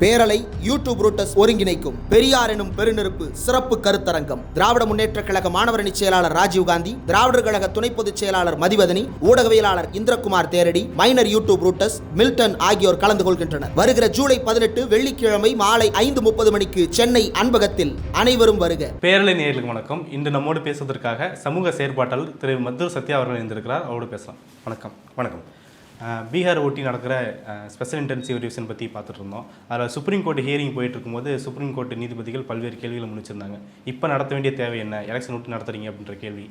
பேரலை யூடியூப் ரூட்டஸ் ஒருங்கிணைக்கும் பெரியார் எனும் பெருநெருப்பு சிறப்பு கருத்தரங்கம். திராவிட முன்னேற்ற கழக மாணவரணி செயலாளர் ராஜீவ்காந்தி திராவிடர் கழக துணை பொதுச் செயலாளர் மதிவதனி ஊடகவியலாளர் Indrakumar Theradi minor YouTube roots Milton ஆகியோர் கலந்து கொள்கின்றனர். வருகிற ஜூலை பதினெட்டு வெள்ளிக்கிழமை மாலை ஐந்து முப்பது மணிக்கு சென்னை அன்பகத்தில் அனைவரும் வருக. பேரலை நேர்களுக்கு வணக்கம். இன்று நம்மோடு பேசுவதற்காக சமூக செயற்பாட்டாளர் திரு மதுர் சத்யா அவர்கள் இருந்திருக்கிறார் அவரோடு பேசலாம். வணக்கம். வணக்கம். பீகார் ஒட்டி நடக்கிற ஸ்பெஷல் இன்டென்சிவ் ரிவிஷன் பற்றி பார்த்துட்டு இருந்தோம் அதில் சுப்ரீம் கோர்ட் ஹியரிங் போயிட்டு இருக்கும்போது சுப்ரீம் கோர்ட் நீதிபதிகள் பல்வேறு கேள்விகளை முன்னிச்சிருந்தாங்க இப்போ நடத்த வேண்டிய தேவை என்ன? எலெக்ஷன் விட்டு நடத்துறீங்க அப்படின்ற கேள்வி.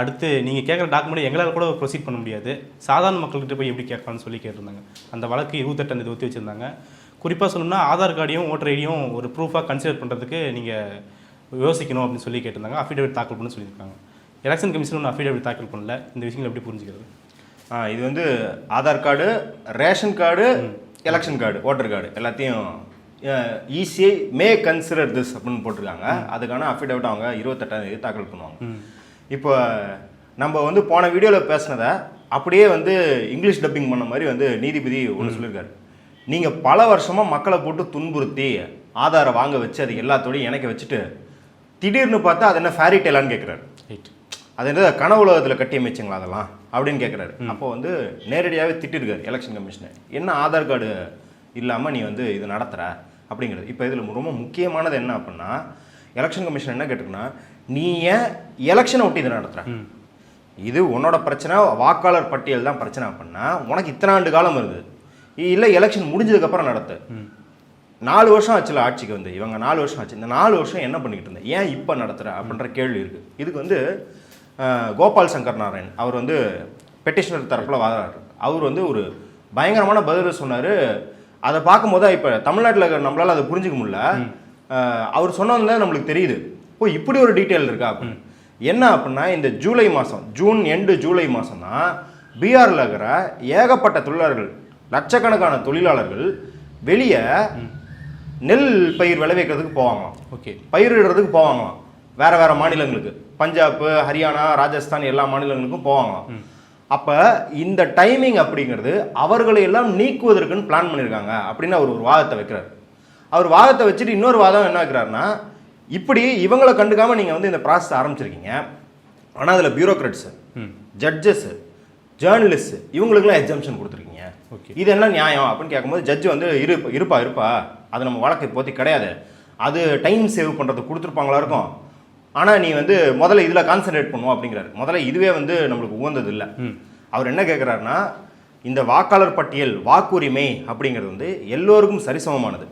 அடுத்து நீங்கள் கேட்குற டாக்குமெண்ட் எங்களால் கூட ப்ரொசீட் பண்ண முடியாது. சாதாரண மக்கள்கிட்ட போய் எப்படி கேட்கலாம்னு சொல்லி கேட்டிருந்தாங்க. அந்த வழக்கு இருபத்தெட்டாம் தேதி ஒத்தி வச்சுருந்தாங்க. குறிப்பாக சொல்லணும்னா ஆதார் கார்டையும் ஓட்டர் ஐடியும் ஒரு ப்ரூஃபாக கன்சிடர் பண்ணுறதுக்கு நீங்கள் யோசிக்கணும் அப்படின்னு சொல்லி கேட்டிருந்தாங்க. அஃபிடேவிட் தாக்கல் பண்ண சொல்லியிருக்காங்க. எலெக்ஷன் கமிஷன் ஒன்று அஃபிடேவிட் தாக்கல் பண்ணல. இந்த விஷயங்கள் எப்படி புரிஞ்சுக்கிறது? இது வந்து Aadhaar card ration card election card voter card. எல்லாத்தையும் ஈஸியை மே கன்சிடர் திஸ் அப்படின்னு போட்டிருக்காங்க. அதுக்கான அஃபிடவிட் அவங்க இருபத்தெட்டாம் தேதி தாக்கல் பண்ணுவாங்க. இப்போ நம்ம வந்து போன வீடியோவில் பேசினதை அப்படியே வந்து இங்கிலீஷ் டப்பிங் பண்ண மாதிரி வந்து நீதிபதி ஒன்று சொல்லியிருக்காரு. நீங்கள் பல வருஷமாக மக்களை போட்டு துன்புறுத்தி ஆதாரை வாங்க வச்சு அது எல்லாத்தோடையும் இணைக்க வச்சுட்டு திடீர்னு பார்த்தா அது என்ன ஃபேரி டெய்லான்னு கேட்குறாரு அது என்ன கன உலகத்தில் கட்டி அமைச்சிங்களா அதெல்லாம்? அப்படின்னு கேட்குறாரு அப்போ வந்து நேரடியாகவே திட்டிருக்காரு எலெக்ஷன் கமிஷனை என்ன ஆதார் கார்டு இல்லாமல் நீ வந்து இது நடத்துகிற அப்படிங்கிறது. இப்போ இதில் ரொம்ப முக்கியமானது என்ன அப்படின்னா எலெக்ஷன் கமிஷன் என்ன கேட்டிருக்குன்னா நீ ஏன் எலெக்ஷனை ஒட்டி இதை நடத்துகிற இது உன்னோட பிரச்சனை வாக்காளர் பட்டியல் தான் பிரச்சனை அப்படின்னா உனக்கு இத்தனை ஆண்டு காலம் இருந்தது இல்லை எலெக்ஷன் முடிஞ்சதுக்கப்புறம் நடத்து. நாலு வருஷம் ஆச்சுல ஆட்சிக்கு வந்து இவங்க நாலு வருஷம் ஆச்சு. இந்த நாலு வருஷம் என்ன பண்ணிக்கிட்டு இருந்தேன் ஏன் இப்போ நடத்துகிற அப்படின்ற கேள்வி இருக்குது இதுக்கு வந்து கோபால் சங்கர் நாராயண் அவர் வந்து பெட்டிஷனர் தரப்பில் வாதாடுறாரு. அவர் வந்து ஒரு பயங்கரமான பதில் சொன்னார். அதை பார்க்கும்போது இப்போ தமிழ்நாட்டில் இருக்கிற நம்மளால் அதை புரிஞ்சுக்க முடியல. அவர் சொன்னதுல நம்மளுக்கு தெரியுது. ஓ இப்படி ஒரு டீட்டெயில் இருக்கா அப்படின்னு என்ன அப்படின்னா இந்த ஜூலை மாதம் ஜூன் எண்டு ஜூலை மாதம் தான் பீகாரில் இருக்கிற ஏகப்பட்ட தொழிலாளர்கள் லட்சக்கணக்கான தொழிலாளர்கள் வெளியே நெல் பயிர் விளைவிக்கிறதுக்கு போவாங்களாம். ஓகே. பயிரிடுறதுக்கு போவாங்களாம். வேற வேற மாநிலங்களுக்கு. பஞ்சாப் ஹரியானா ராஜஸ்தான் எல்லா மாநிலங்களுக்கும் போவாங்களாம் அப்போ இந்த டைமிங் அப்படிங்கிறது அவர்களை எல்லாம் நீக்குவதற்குன்னு பிளான் பண்ணியிருக்காங்க அப்படின்னு அவர் ஒரு வாதத்தை வைக்கிறார். அவர் வாதத்தை வச்சுட்டு இன்னொரு வாதம் என்ன வைக்கிறாருன்னா இப்படி இவங்களை கண்டுக்காம நீங்கள் வந்து இந்த ப்ராசஸ் ஆரம்பிச்சிருக்கீங்க. ஆனால் அதில் பியூரோக்ராட்ஸு ஜட்ஜஸ்ஸு ஜேர்னலிஸ்ட் இவங்களுக்குலாம் எக்ஸாம்ஷன் கொடுத்துருக்கீங்க. Okay. இது என்ன நியாயம் அப்படின்னு கேட்கும்போது ஜட்ஜ் வந்து இரு இருப்பா இருப்பா. அது நம்ம வழக்கு இப்போதைக்கு கிடையாது. அது டைம் சேவ் பண்ணுறதுக்கு கொடுத்துருப்பாங்களா இருக்கும். ஆனால் நீ வந்து முதல்ல இதில் கான்சென்ட்ரேட் பண்ணுவோம் அப்படிங்கிறாரு. முதல்ல இதுவே வந்து நம்மளுக்கு உகந்தது இல்லை அவர் என்ன கேட்குறாருன்னா இந்த வாக்காளர் பட்டியல் வாக்குரிமை அப்படிங்கிறது வந்து எல்லோருக்கும் சரிசமமானது.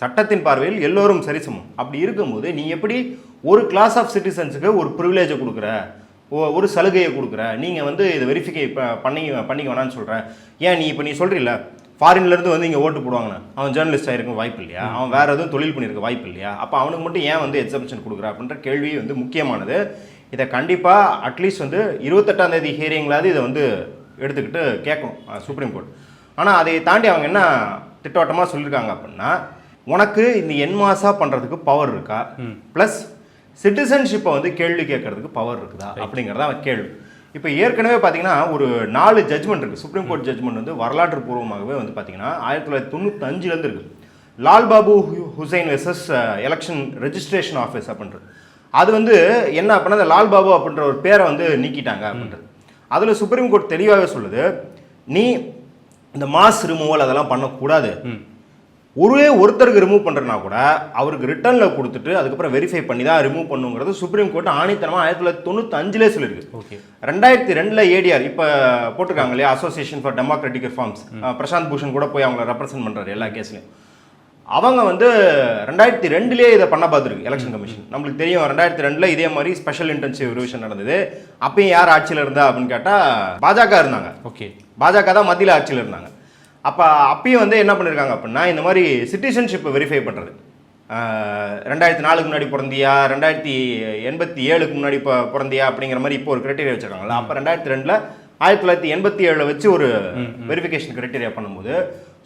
சட்டத்தின் பார்வையில் எல்லோரும் சரிசமம். அப்படி இருக்கும்போது நீ எப்படி ஒரு கிளாஸ் ஆஃப் சிட்டிசன்ஸுக்கு ஒரு ப்ரிவிலேஜை கொடுக்குற? ஒரு சலுகையை கொடுக்குற? நீங்கள் வந்து இதை வெரிஃபிகை பண்ணி பண்ணிக்க வேணாம்னு சொல்கிறேன் ஏன் நீ இப்போ நீ சொல்கிறீல்ல ஃபாரின்லேருந்து வந்து இங்கே ஓட்டு போடுவாங்கன்னு அவன் ஜேர்னலிஸ்ட் ஆகிருக்க வாய்ப்பு இல்லையா? அவன் வேறு எதுவும் தொழில் பண்ணியிருக்க வாய்ப்பு இல்லையா? அப்போ அவனுக்கு மட்டும் ஏன் வந்து எக்ஸப்ஷன் கொடுக்குற அப்படின்ற கேள்வி வந்து முக்கியமானது. இதை கண்டிப்பாக அட்லீஸ்ட் வந்து இருபத்தெட்டாம் தேதி ஹியரிங்லாவது இதை வந்து எடுத்துக்கிட்டு கேட்கணும் சுப்ரீம் கோர்ட் ஆனால் அதை தாண்டி அவங்க என்ன திட்டவட்டமாக சொல்லியிருக்காங்க அப்படின்னா உனக்கு இந்த என்மாசா பண்ணுறதுக்கு பவர் இருக்கா? ப்ளஸ் சிட்டிசன்ஷிப்பை வந்து கேள்வி கேட்கறதுக்கு பவர் இருக்குதா? அப்படிங்கிறதா அவன் கேள்வி. இப்போ ஏற்கனவே பார்த்தீங்கன்னா ஒரு நாலு ஜட்மெண்ட் இருக்குது சுப்ரீம் கோர்ட் ஜட்ஜ்மெண்ட் வந்து வரலாற்று பூர்வமாகவே வந்து பார்த்தீங்கன்னா ஆயிரத்தி தொள்ளாயிரத்தி தொண்ணூத்தஞ்சுலேருந்து இருக்குது Lal Babu Hu- Hussain versus election registration office அப்படின்றது அது வந்து என்ன அப்படின்னா அந்த லால் பாபு அப்படின்ற ஒரு பேரை வந்து நீக்கிட்டாங்க அப்படின்றது. அதில் சுப்ரீம் கோர்ட் தெளிவாகவே சொல்லுது நீ இந்த மாஸ் ரிமூவல் அதெல்லாம் பண்ணக்கூடாது. ஒரே ஒருத்தருக்கு ரிமூவ் பண்ணுறனா கூட அவருக்கு ரிட்டர்னில் கொடுத்துட்டு அதுக்கப்புறம் வெரிஃபை பண்ணி தான் ரிமூவ் பண்ணுங்கிறது சுப்ரீம் கோர்ட் ஆணித்தனமாக ஆயிரத்தி தொள்ளாயிரத்தி தொண்ணூத்தஞ்சிலே சொல்லியிருக்கு. ஓகே. ரெண்டாயிரத்தி ரெண்டில் ஏடிஆர் இப்போ போட்டிருக்காங்க இல்லையா Association for Democratic Reforms Prashant Bhushan கூட போய் அவங்கள ரெப்ரசென்ட் பண்ணுறாரு எல்லா கேஸ்லையும் அவங்க வந்து ரெண்டாயிரத்தி ரெண்டுலேயே இதை பண்ண பார்த்துருக்கு எலெக்ஷன் கமிஷன் நம்மளுக்கு தெரியும் ரெண்டாயிரத்தி ரெண்டில் இதே மாதிரி ஸ்பெஷல் இன்டென்சிவ் ரிவிஷன் நடந்தது. அப்பயும் யார் ஆட்சியில் இருந்தா அப்படின்னு கேட்டால் பாஜக இருந்தாங்க. ஓகே. பாஜக தான் மத்தியில் ஆட்சியில் இருந்தாங்க. அப்போ அப்பயும் வந்து என்ன பண்ணியிருக்காங்க அப்படின்னா இந்த மாதிரி சிட்டிசன்ஷிப்பை வெரிஃபை பண்ணுறது ரெண்டாயிரத்தி நாலுக்கு முன்னாடி பிறந்தியா ரெண்டாயிரத்தி எண்பத்தி ஏழுக்கு முன்னாடி இப்போ பிறந்தியா அப்படிங்கிற மாதிரி இப்போ ஒரு கிரைட்டீரியா வச்சிருக்காங்களா அப்போ ரெண்டாயிரத்தி ரெண்டில் ஆயிரத்தி தொள்ளாயிரத்தி எண்பத்தி ஏழில் வச்சு ஒரு வெரிஃபிகேஷன் கிரைட்டீரியா பண்ணும்போது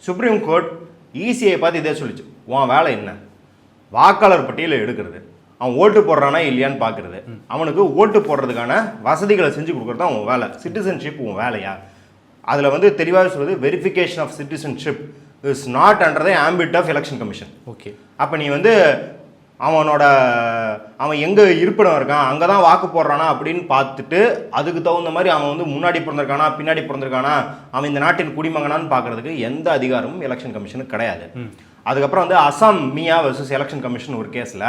சுப்ரீம் கோர்ட் இசிஐ பார்த்து இதே சொல்லிச்சு. உன் வேலை என்ன? வாக்காளர் பட்டியலை எடுக்கிறது. அவன் ஓட்டு போடுறானா இல்லையான்னு பார்க்கறது அவனுக்கு ஓட்டு போடுறதுக்கான வசதிகளை செஞ்சு கொடுக்குறது தான் உன் வேலை. சிட்டிசன்ஷிப் உன் வேலையா? அதில் வந்து தெளிவாக சொல்லுது verification of citizenship is not under the ambit of Election Commission okay அப்போ நீ வந்து அவனோட அவன் எங்கே இருப்பிடம் இருக்கான் அங்கே தான் வாக்கு போடுறானா அப்படின்னு பார்த்துட்டு அதுக்கு தகுந்த மாதிரி அவன் வந்து முன்னாடி பிறந்திருக்கானா பின்னாடி பிறந்திருக்கானா அவன் இந்த நாட்டின் குடிமகனான்னு பார்க்கறதுக்கு எந்த அதிகாரமும் எலெக்ஷன் கமிஷனுக்கு கிடையாது. அதுக்கப்புறம் வந்து Assam Miya versus election commission ஒரு கேஸில்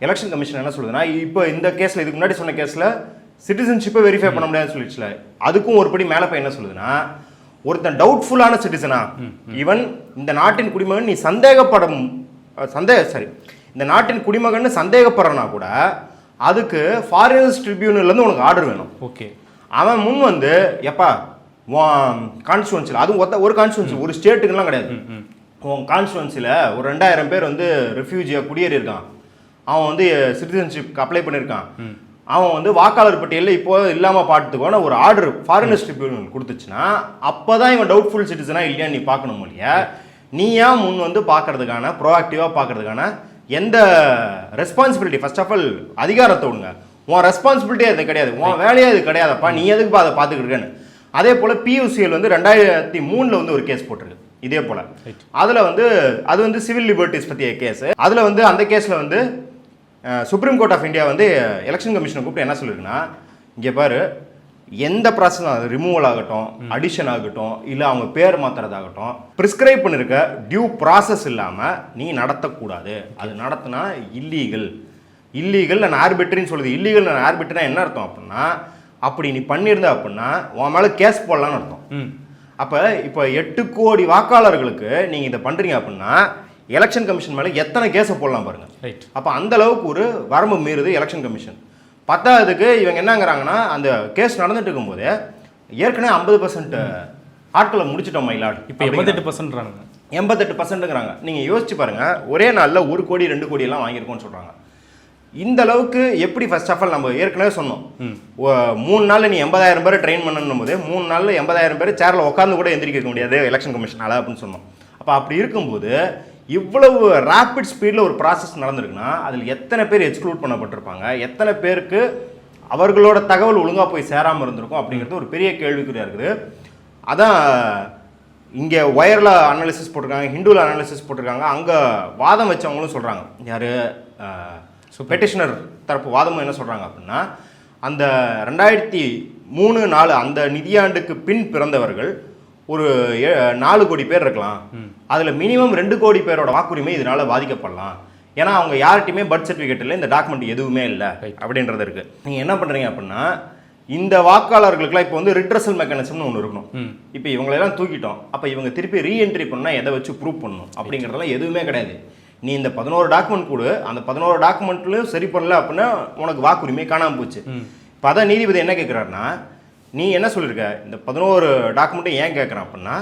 எலெக்ஷன் கமிஷன் என்ன சொல்லுதுன்னா இப்போ இந்த கேஸில் இதுக்கு முன்னாடி சொன்ன கேஸில் சிட்டிசன்ஷிப்பை வெரிஃபை பண்ண முடியாதுன்னு சொல்லிடுச்சுல அதுக்கும் ஒரு படி மேலே போய் என்ன சொல்லுதுன்னா ஒருத்தன் டவுட்ஃபுல்லான சிட்டிசனா ஈவன் இந்த நாட்டின் குடிமகன் நீ சந்தேகப்படும் சந்தேக சரி இந்த நாட்டின் குடிமகன் சந்தேகப்படுறனா கூட அதுக்கு ஃபாரினர்ஸ் ட்ரிபியூனல்லேருந்து உனக்கு ஆர்டர் வேணும். ஓகே. அவன் முன் வந்து எப்பா கான்ஸ்டுவன்சியில் அதுவும் ஒத்த ஒரு கான்ஸ்டுவன்சி ஒரு ஸ்டேட்டுக்கெல்லாம் கிடையாது. உன் கான்ஸ்டுவன்சியில் ஒரு ரெண்டாயிரம் பேர் வந்து ரெஃப்யூஜியாக குடியேறி இருக்கான் அவன் வந்து சிட்டிசன்ஷிப்க்கு அப்ளை பண்ணியிருக்கான். அவன் வந்து வாக்காளர் பட்டியலில் இப்போ இல்லாமல் பாட்டுக்கோன ஒரு ஆர்டர் ஃபாரினர்ஸ் ட்ரிபியூனல் கொடுத்துச்சுன்னா அப்போ தான் இவன் டவுட்ஃபுல் சிட்டிசனா இல்லையா நீ பார்க்கணும் இல்லையா நீ ஏன் முன் வந்து பார்க்கறதுக்கான ப்ரோஆக்டிவாக பார்க்கறதுக்கான எந்த ரெஸ்பான்சிபிலிட்டி ஃபர்ஸ்ட் ஆஃப் ஆல் அதிகாரத்தை விடுங்க. உன் ரெஸ்பான்சிபிலிட்டியே அது கிடையாது. உன் வேலையே அது கிடையாதுப்பா. நீ எதுக்குப்பா அதை பார்த்துக்கிட்டு இருக்கேன்னு அதே போல் பியூசிஎல் வந்து ரெண்டாயிரத்தி மூணில் வந்து ஒரு கேஸ் போட்டிருக்கு. இதே போல். அதில் வந்து அது வந்து சிவில் லிபர்ட்டிஸ் பற்றிய கேஸ் அதில் வந்து அந்த கேஸில் வந்து சுப்ரீம் கோர்ட் ஆஃப் இந்தியா வந்து எலெக்ஷன் கமிஷனை கூப்பிட்டு என்ன சொல்லியிருக்குன்னா இங்கே பாரு எந்த ப்ராசஸ் அது ரிமூவல் ஆகட்டும் அடிஷன் ஆகட்டும் இல்லை அவங்க பேர் மாத்துறதாகட்டும் ப்ரிஸ்கிரைப் பண்ணிருக்க டியூ ப்ராசஸ் இல்லாமல் நீ நடத்தக்கூடாது. அது நடத்தினா இல்லீகல் இல்லீகல் நான் ஆர்பிட்ரின்னு சொல்லுது. இல்லீகல் நான் ஆர்பிட்ரினா என்ன அர்த்தம் அப்படின்னா அப்படி நீ பண்ணியிருந்த அப்படின்னா உன் மேலே கேஸ் போடலான்னு அர்த்தம். அப்போ இப்போ எட்டு கோடி வாக்காளர்களுக்கு நீங்கள் இதை பண்ணுறீங்க அப்படின்னா எலெக்ஷன் கமிஷன் மேலே எத்தனை கேஸை போடலாம் பாருங்க. ரைட் அப்போ அந்த அளவுக்கு ஒரு வரம்பு மீறுது எலெக்ஷன் கமிஷன் பத்தாவதுக்கு இவங்க என்னங்கிறாங்கன்னா அந்த கேஸ் நடந்துட்டு இருக்கும்போது ஏற்கனவே ஐம்பது பர்சன்ட் ஆட்களை முடிச்சிட்டோம் மயிலாடு இப்போ எண்பத்தெட்டு பர்சன்ட்றானுங்க எண்பத்தெட்டு பர்சன்ட்டுங்கிறாங்க நீங்கள் யோசிச்சு பாருங்க ஒரே நாளில் ஒரு கோடி ரெண்டு கோடி எல்லாம் வாங்கியிருக்கோம்னு சொல்கிறாங்க இந்த அளவுக்கு எப்படி ஃபர்ஸ்ட் ஆஃப் ஆல் நம்ம ஏற்கனவே சொன்னோம். மூணு நாளில் நீ எண்பதாயிரம் பேரை ட்ரெயின் பண்ணணும் போது மூணு நாளில் எண்பதாயிரம் பேர் சேரில் உட்காந்து கூட எந்திரிக்க முடியாது எலெக்ஷன் கமிஷனால் அப்படின்னு சொன்னோம். அப்போ அப்படி இருக்கும்போது இவ்வளவு ரேபிட் ஸ்பீடில் ஒரு ப்ராசஸ் நடந்திருக்குன்னா அதில் எத்தனை பேர் எக்ஸ்க்ளூட் பண்ணப்பட்டிருப்பாங்க? எத்தனை பேருக்கு அவர்களோட தகவல் ஒழுங்காக போய் சேராமல் இருந்திருக்கும் அப்படிங்கிறது ஒரு பெரிய கேள்விக்குறியாக இருக்குது. அதான் இங்கே ஒயரில் அனாலிசிஸ் போட்டிருக்காங்க ஹிந்துவில் அனாலிசிஸ் போட்டிருக்காங்க அங்கே வாதம் வச்சவங்களும் சொல்கிறாங்க யார்? பெட்டிஷனர் தரப்பு வாதமும் என்ன சொல்கிறாங்க அப்படின்னா அந்த ரெண்டாயிரத்தி மூணு நாலு அந்த நிதியாண்டுக்கு பின் பிறந்தவர்கள் ஒரு நாலு கோடி பேர் இருக்கலாம். அதில் மினிமம் ரெண்டு கோடி பேரோட வாக்குரிமை இதனால பாதிக்கப்படலாம். ஏன்னா அவங்க யார்கிட்டயுமே பர்த் சர்டிஃபிகேட் இல்லை இந்த டாக்குமெண்ட் எதுவுமே இல்லை அப்படின்றது இருக்குது நீங்கள் என்ன பண்ணுறீங்க அப்படின்னா இந்த வாக்காளர்களுக்குலாம் இப்போ வந்து ரிட்ரஸல் மெக்கானிசம்னு ஒன்று இருக்கணும். இப்போ இவங்களெல்லாம் தூக்கிட்டோம். அப்போ இவங்க திருப்பி ரீஎன்ட்ரி பண்ணால் எதை வச்சு ப்ரூவ் பண்ணணும்? அப்படிங்கிறதெல்லாம் எதுவுமே கிடையாது. நீ இந்த பதினோரு டாக்குமெண்ட் கொடு. அந்த பதினோரு டாக்குமெண்ட்லையும் சரி பண்ணல அப்படின்னா உனக்கு வாக்குரிமை காணாமல் போச்சு. இப்போ அதான் நீதிபதி என்ன கேட்குறாருன்னா நீ என்ன சொல்லியிருக்க இந்த பதினோரு டாக்குமெண்ட்டும் ஏன் கேட்குறான் அப்படின்னா